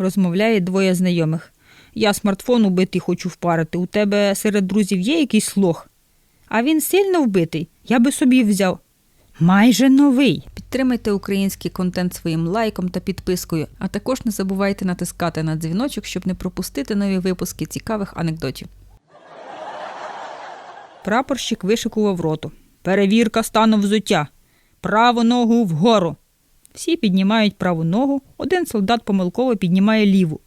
Розмовляє двоє знайомих. Я смартфон убитий хочу впарити. У тебе серед друзів є якийсь лох? А він сильно вбитий, я би собі взяв. Майже новий. Підтримайте український контент своїм лайком та підпискою, а також не забувайте натискати на дзвіночок, щоб не пропустити нові випуски цікавих анекдотів. Прапорщик вишикував роту. Перевірка стану взуття. Праву ногу вгору. Всі піднімають праву ногу, один солдат помилково піднімає ліву.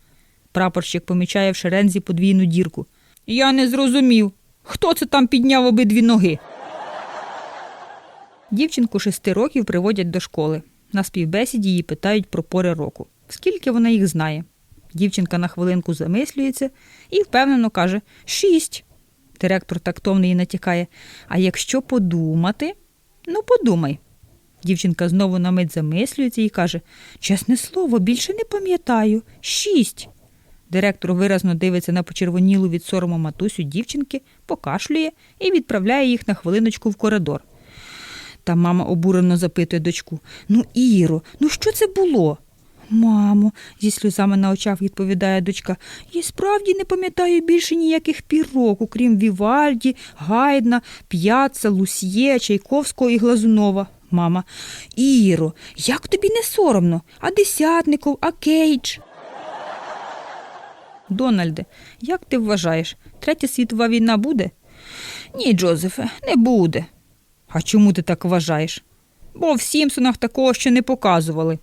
Прапорщик помічає в шерензі подвійну дірку. Я не зрозумів, хто це там підняв обидві ноги. Дівчинку шести років приводять до школи. На співбесіді її питають про пори року. Скільки вона їх знає? Дівчинка на хвилинку замислюється і впевнено каже шість. Директор тактовно її натякає. А якщо подумати, ну подумай. Дівчинка знову на мить замислюється і каже: Чесне слово, більше не пам'ятаю. Шість. Директор виразно дивиться на почервонілу від сорому матусю дівчинки, покашлює і відправляє їх на хвилиночку в коридор. Та мама обурено запитує дочку: Ну, Іро, ну що це було? Мамо, зі сльозами на очах відповідає дочка, я справді не пам'ятаю більше ніяких пірок, окрім Вівальді, Гайдна, П'яца, Лусьє, Чайковського і Глазунова. Мама, Іро, як тобі не соромно? А десятников, а Кейдж? Дональде, як ти вважаєш, третя світова війна буде? Ні, Джозефе, не буде. А чому ти так вважаєш? Бо в Сімпсонах такого ще не показували.